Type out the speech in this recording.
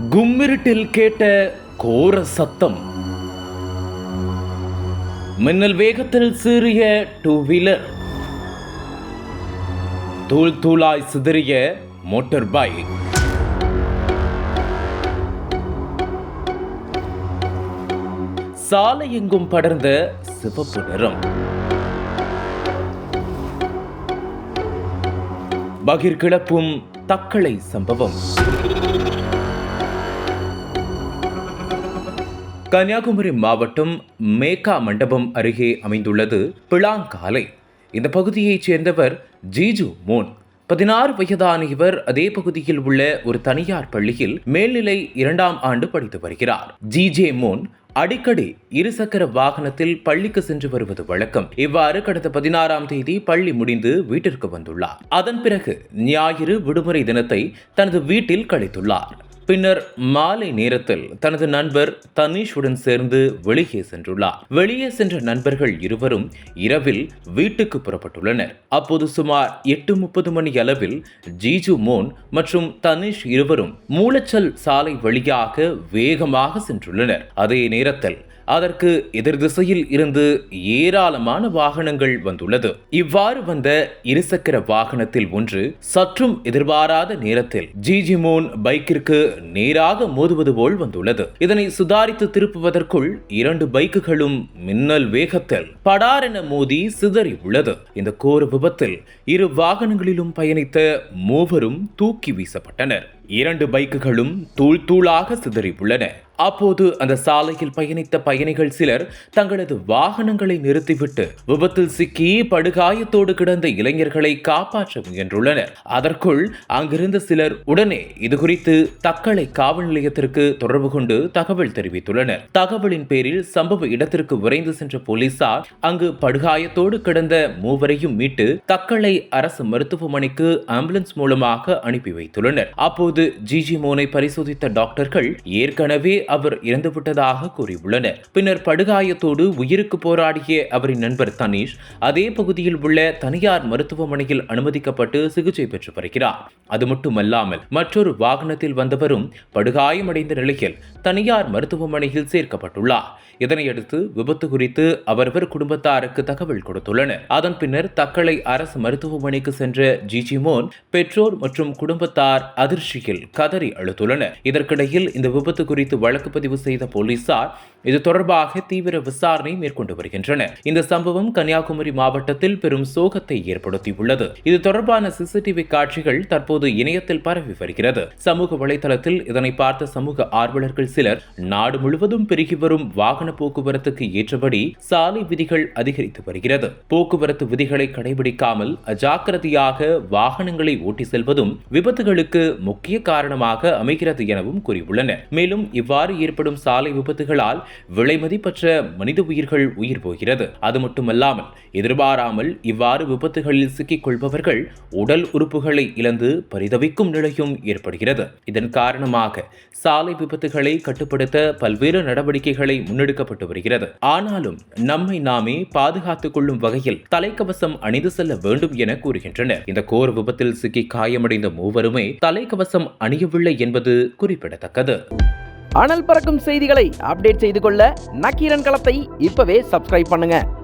கும்மிருட்டில் கேட்ட கோர சத்தம். மின்னல் வேகத்தில் சீறிய டூ வீலர் தூள் தூளாய் சிதறிய மோட்டார் பைக். சாலை எங்கும் படர்ந்த சிவப்பு நிறம். பகிர் கிளப்பும் தக்களை சம்பவம். கன்னியாகுமரி மாவட்டம் மேக்கா மண்டபம் அருகே அமைந்துள்ளது பிளாங்காலை. இந்த பகுதியைச் சேர்ந்தவர் ஜீஜு மோன். பதினாறு வயதான இவர் அதே பகுதியில் உள்ள ஒரு தனியார் பள்ளியில் மேல்நிலை இரண்டாம் ஆண்டு படித்து வருகிறார். ஜிஜே மோன் அடிக்கடி இருசக்கர வாகனத்தில் பள்ளிக்கு சென்று வருவது வழக்கம். இவ்வாறு கடந்த பதினாறாம் தேதி பள்ளி முடிந்து வீட்டிற்கு வந்துள்ளார். அதன் பிறகு ஞாயிறு விடுமுறை தினத்தை தனது வீட்டில் கழித்துள்ளார். பின்னர் மாலை நேரத்தில் தனது நண்பர் தனீஷுடன் சேர்ந்து வெளியே சென்றுள்ளார். வெளியே சென்ற நண்பர்கள் இருவரும் இரவில் வீட்டுக்கு புறப்பட்டுள்ளனர். அப்போது சுமார் எட்டு முப்பது மணி அளவில் ஜீஜு மோன் மற்றும் தனீஷ் இருவரும் மூலச்சல் சாலை வழியாக வேகமாக சென்றுள்ளனர். அதே நேரத்தில் அதற்கு எதிர் திசையில் இருந்து ஏராளமான வாகனங்கள் வந்துள்ளது. இவ்வாறு வந்த இருசக்கர வாகனத்தில் ஒன்று சற்றும் எதிர்பாராத நேரத்தில் ஜிஜிமோன் பைக்கிற்கு நேராக மோதுவது போல் வந்துள்ளது. இதனை சுதாரித்து திருப்புவதற்குள் இரண்டு பைக்குகளும் மின்னல் வேகத்தில் படாரென மோதி சிதறி உள்ளது. இந்த கோர விபத்தில் இரு வாகனங்களிலும் பயணித்த மூவரும் தூக்கி வீசப்பட்டனர். இரண்டு பைக்குகளும் தூள் தூளாக சிதறி உள்ளன அப்போது அந்த சாலையில் பயணித்த பயணிகள் சிலர் தங்களது வாகனங்களை நிறுத்திவிட்டு விபத்தில் சிக்கி படுகாயத்தோடு கிடந்த இளைஞர்களை காப்பாற்ற முயன்றுள்ளனர். அதற்குள் அங்கிருந்த சிலர் உடனே இதுகுறித்து தக்களை காவல் நிலையத்திற்கு தொடர்பு கொண்டு தகவல் தெரிவித்துள்ளனர். தகவலின் பேரில் சம்பவ இடத்திற்கு விரைந்து சென்ற போலீசார் அங்கு படுகாயத்தோடு கிடந்த மூவரையும் மீட்டு தக்களை அரசு மருத்துவமனைக்கு ஆம்புலன்ஸ் மூலமாக அனுப்பி வைத்துள்ளனர். அப்போது அப்போது ஜிஜி மோனை பரிசோதித்த டாக்டர்கள் ஏற்கனவே அவர் இறந்துவிட்டதாக கூறியுள்ளனர். பின்னர் படுகாயத்தோடு உயிருக்கு போராடிய அவரின் நண்பர் தனீஷ் அதே பகுதியில் உள்ள தனியார் மருத்துவமனையில் அனுமதிக்கப்பட்டு சிகிச்சை பெற்று வருகிறார். அது மட்டுமல்லாமல் மற்றொரு வாகனத்தில் வந்தவரும் படுகாயமடைந்த நிலையில் தனியார் மருத்துவமனையில் சேர்க்கப்பட்டுள்ளார். இதனையடுத்து விபத்து குறித்து அவரவர் குடும்பத்தாருக்கு தகவல் கொடுத்துள்ளனர். அதன் பின்னர் தக்கலை அரசு மருத்துவமனைக்கு சென்ற ஜிஜி மோன் பெற்றோர் மற்றும் குடும்பத்தார் அதிர்ச்சி அதிர்ச்சியில் கதறி அழுத்துள்ளனர். இதற்கிடையில் இந்த விபத்து குறித்து வழக்கு பதிவு செய்த போலீசார் இது தொடர்பாக தீவிர விசாரணை மேற்கொண்டு வருகின்றனர். இந்த சம்பவம் கன்னியாகுமரி மாவட்டத்தில் பெரும் சோகத்தை ஏற்படுத்தியுள்ளது. இது தொடர்பான சிசிடிவி காட்சிகள் தற்போது இணையத்தில் பரவி வருகிறது. சமூக வலைதளத்தில் இதனை பார்த்த சமூக ஆர்வலர்கள் சிலர் நாடு முழுவதும் பெருகி வரும் வாகன போக்குவரத்துக்கு ஏற்றபடி சாலை விதிகள் அதிகரித்து வருகிறது. போக்குவரத்து விதிகளை கடைபிடிக்காமல் அஜாக்கிரதையாக வாகனங்களை ஓட்டி செல்வதும் விபத்துகளுக்கு முக்கிய காரணமாக அமைகிறது எனவும் கூறியுள்ளனர் மேலும் இவ்வாறு ஏற்படும் சாலை விபத்துகளால் விலைமதிப்பற்ற மனித உயிர்கள் உயிர் போகிறது. அது மட்டுமல்லாமல் எதிர்பாராமல் இவ்வாறு விபத்துகளில் சிக்கிக் கொள்பவர்கள் உடல் உறுப்புகளை இழந்து பரிதவிக்கும் நிலையும் ஏற்படுகிறது. இதன் காரணமாக சாலை விபத்துகளை கட்டுப்படுத்த பல்வேறு நடவடிக்கைகளை முன்னெடுக்கப்பட்டு வருகிறது. ஆனாலும் நம்மை நாமே பாதுகாத்துக் கொள்ளும் வகையில் தலைக்கவசம் அணிந்து செல்ல வேண்டும் என கூறுகின்றனர். இந்த கோர் விபத்தில் சிக்கி காயமடைந்த மூவருமே தலைக்கவசம் அணியவில்லை என்பது குறிப்பிடத்தக்கது. அனல் பறக்கும் செய்திகளை அப்டேட் செய்து கொள்ள நக்கீரன் களத்தை இப்பவே சப்ஸ்கிரைப் பண்ணுங்க.